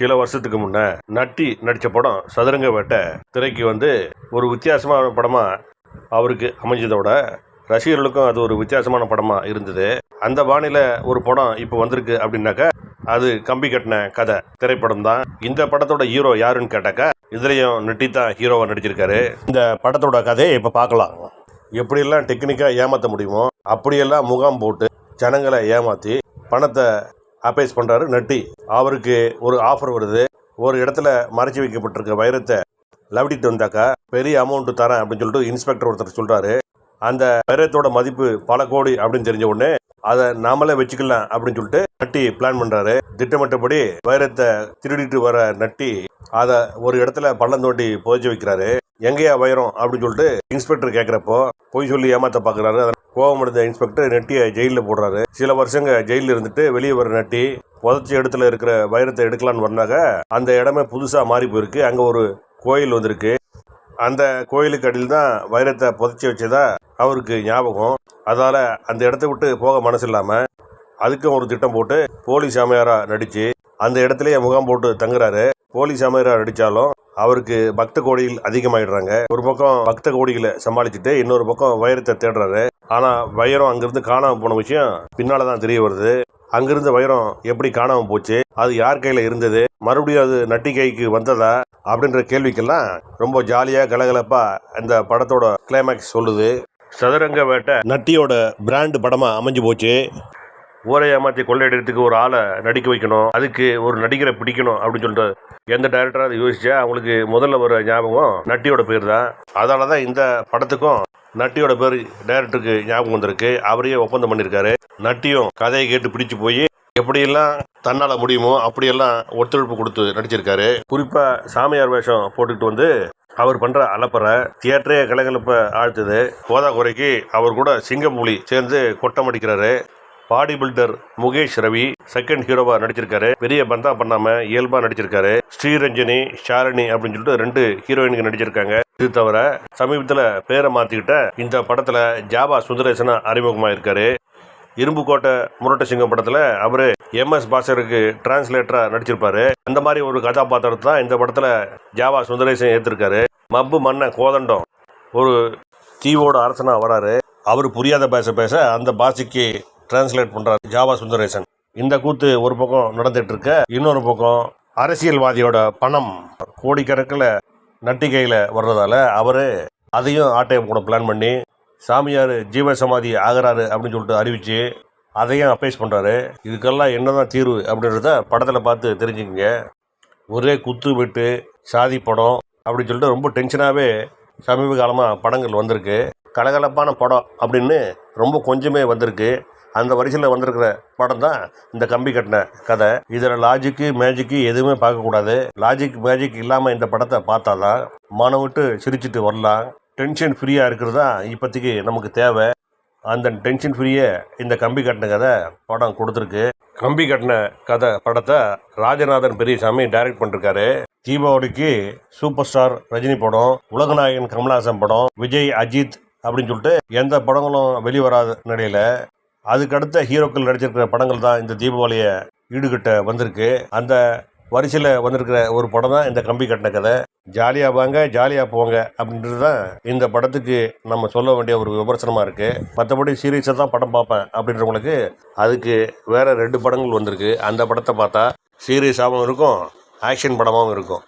சில வருஷத்துக்கு முன்ன நட்டி நடித்த படம் சதுரங்க வேட்டை திரைக்கு வந்து ஒரு வித்தியாசமான படமாக அவருக்கு அமைஞ்சதோட ரசிகர்களுக்கும் அது ஒரு வித்தியாசமான படமாக இருந்தது. அந்த பாணியில் ஒரு படம் இப்போ வந்திருக்கு அப்படின்னாக்கா அது கம்பி கட்டின கதை. திரைப்படம் தான். இந்த படத்தோட ஹீரோ யாருன்னு கேட்டாக்கா இதுலேயும் நட்டி தான் ஹீரோவாக நடிச்சிருக்காரு. இந்த படத்தோட கதையை இப்போ பார்க்கலாம். எப்படியெல்லாம் டெக்னிக்காக ஏமாற்ற முடியுமோ அப்படியெல்லாம் முகாம் போட்டு ஜனங்களை ஏமாற்றி பணத்தை அப்பைஸ் பண்ணுறாரு நட்டி. அவருக்கு ஒரு ஆஃபர் வருது. ஒரு இடத்துல மறைச்சி வைக்கப்பட்டிருக்க வைரத்தை லவிட்டிட்டு வந்தாக்கா பெரிய அமௌண்ட்டு தரேன் அப்படின்னு சொல்லிட்டு இன்ஸ்பெக்டர் ஒருத்தர் சொல்கிறாரு அந்த வைரத்தோட மதிப்பு பல கோடி அப்படின்னு தெரிஞ்ச உடனே அதை நாமளே வச்சுக்கலாம் அப்படின்னு சொல்லிட்டு நட்டி பிளான் பண்ணுறாரு திட்டமிட்டபடி வைரத்தை திருடிட்டு வர நட்டி அதை ஒரு இடத்துல பள்ளம் தோண்டி புதைச்சி வைக்கிறாரு. எங்கேயா வைரம் அப்படின்னு சொல்லிட்டு இன்ஸ்பெக்டர் கேட்குறப்போ பொய் சொல்லி ஏமாத்த பார்க்குறாரு அதை அடைந்த இன்ஸ்பெக்டர் நெட்டியை ஜெயிலில் போடுறாரு. சில வருஷங்க ஜெயிலில் இருந்துட்டு வெளியே வர நட்டி புதைச்ச இடத்துல இருக்கிற வைரத்தை எடுக்கலான்னு வந்தாங்க. அந்த இடமே புதுசாக மாறி போயிருக்கு. அங்கே ஒரு கோயில் வந்திருக்கு. அந்த கோயிலுக்கு அடியில் தான் வைரத்தை புதைச்சி வச்சதா அவருக்கு ஞாபகம். அதால் அந்த இடத்த விட்டு போக மனசு இல்லாமல் அதுக்கும் ஒரு திட்டம் போட்டு போலீஸ் சாமியாராக நடித்து அந்த இடத்துலயே முகாம் போட்டு தங்குறாரு. போலி சாமியாராக நடித்தாலும் அவருக்கு பக்த கோடிகள் அதிகமாயிடுறாங்க. ஒரு பக்கம் பக்த கோடிகளை சமாளிச்சுட்டு இன்னொரு பக்கம் வைரத்தை தேடுறாரு. ஆனால் வைரம் அங்கிருந்து காணாமல் போன விஷயம் பின்னால் தான் தெரிய வருது. அங்கிருந்த வைரம் எப்படி காணாமல் போச்சு? அது யார் கையில் இருந்தது? மறுபடியும் அது நட்டி கைக்கு வந்ததா? அப்படின்ற கேள்விக்கெல்லாம் ரொம்ப ஜாலியாக கலகலப்பாக இந்த படத்தோட கிளைமேக்ஸ் சொல்லுது. சதுரங்க வேட்டை நட்டியோட பிராண்டு படமாக அமைஞ்சு போச்சு. ஊரை ஏமாற்றி கொள்ளையிடத்துக்கு ஒரு ஆளை நடிக்க வைக்கணும். அதுக்கு ஒரு நடிகரை பிடிக்கணும் அப்படின்னு சொல்லிட்டு எந்த டைரக்டராக அதை யோசிச்சா அவங்களுக்கு முதல்ல வர ஞாபகம் நட்டியோட பேர் தான். அதனால தான் இந்த படத்துக்கும் நட்டியோட பேர் டைரக்டருக்கு ஞாபகம் வந்திருக்கு. அவரையே ஒப்பந்தம் பண்ணியிருக்காரு நட்டியும் கதையை கேட்டு பிடிச்சு போய் எப்படியெல்லாம் தன்னால் முடியுமோ அப்படியெல்லாம் ஒத்துழைப்பு கொடுத்து நடிச்சிருக்காரு. குறிப்பாக சாமியார் வேஷம் போட்டுக்கிட்டு வந்து அவர் பண்ணுற அலப்பறை தியேட்டரே கலகலப்பை ஆழ்த்துது. போதா குறைக்கு அவர் கூட சிங்கம்புலி சேர்ந்து கொட்டம் அடிக்கிறாரு. Body builder Mukesh Ravi second ஹீரோவா நடிச்சிருக்காரு. பெரிய பந்தா பண்ணாம இயல்பா நடிச்சிருக்காரு. ஸ்ரீரஞ்சனி ஷாரணி அப்படின்னு சொல்லிட்டு ரெண்டு ஹீரோயினுக்கு நடிச்சிருக்காங்க. இது தவிர சமீபத்தில் பேரை மாற்றிக்கிட்ட இந்த படத்தில் ஜாவா சுந்தரேசனா அறிமுகமாயிருக்காரு. இரும்புக்கோட்டை முரட்டசிங்கம் படத்தில் அவர் எம்எஸ் பாசருக்கு டிரான்ஸ்லேட்டராக நடிச்சிருப்பாரு. அந்த மாதிரி ஒரு கதாபாத்திரத்தை தான் இந்த படத்தில் ஜாவா சுந்தரேசன் ஏற்றிருக்காரு மப்பு மண்ண கோதண்டம் ஒரு தீவோட அரசனாக வராரு. அவர் புரியாத பேச பேச அந்த பாஷைக்கு டிரான்ஸ்லேட் பண்ணுறாரு ஜாவா சுந்தரேசன். இந்த கூத்து ஒரு பக்கம் நடந்துட்டு இருக்க இன்னொரு பக்கம் அரசியல்வாதியோட பணம். கோடிக்கணக்கில் நட்டிகையில் வர்றதால அவர் அதையும் ஆட்டையை கூட பிளான் பண்ணி சாமியார் ஜீவ சமாதி ஆகிறாரு அப்படின்னு சொல்லிட்டு அறிவித்து அதையும் அப்பேஸ் பண்ணுறாரு இதுக்கெல்லாம் என்னதான் தீர்வு அப்படின்றத படத்தில் பார்த்து தெரிஞ்சுக்கங்க. ஒரே குத்து வெட்டு சாதி படம் அப்படின்னு சொல்லிட்டு ரொம்ப டென்ஷனாகவே சமீப காலமாக படங்கள் வந்திருக்கு. கலகலப்பான படம் அப்படின்னு ரொம்ப கொஞ்சமே வந்திருக்கு. அந்த வரிசையில் வந்திருக்கிற படம் தான் இந்த கம்பி கட்டின கதை. இதில் லாஜிக்கு மேஜிக்கு எதுவுமே பார்க்கக்கூடாது. லாஜிக் மேஜிக் இல்லாமல் இந்த படத்தை பார்த்தா தான் மனம் விட்டு சிரிச்சிட்டு வரலாம். டென்ஷன் ஃப்ரீயாக இருக்கிறது தான் இப்போதைக்கு நமக்கு தேவை. அந்த டென்ஷன் ஃப்ரீயை இந்த கம்பி கட்டின கதை படம் கொடுத்துருக்கு. கம்பி கட்டின கதை படத்தை ராஜநாதன் பெரியசாமி டைரக்ட் பண்ணிருக்காரு. தீபாவளிக்கு சூப்பர் ஸ்டார் ரஜினி படம் உலகநாயகன் கமலஹாசன் படம் விஜய் அஜித் அப்படின்னு சொல்லிட்டு எந்த படங்களும் வெளிவராத நிலையில் அதுக்கடுத்த ஹீரோக்கள் நடிச்சிருக்கிற படங்கள் தான் இந்த தீபாவளியை ஈடுகட்ட வந்திருக்கு. அந்த வரிசையில் வந்திருக்கிற ஒரு படம் தான் இந்த கம்பி கட்டின கதை. ஜாலியாக வாங்க ஜாலியாக போங்க அப்படின்றது தான் இந்த படத்துக்கு நம்ம சொல்ல வேண்டிய ஒரு விமர்சனமாக இருக்குது மற்றபடி சீரியஸாக தான் படம் பார்ப்பேன் அப்படின்றவங்களுக்கு அதுக்கு வேறு ரெண்டு படங்கள் வந்திருக்கு. அந்த படத்தை பார்த்தா சீரியஸாகவும் இருக்கும் ஆக்ஷன் படமாகவும் இருக்கும்.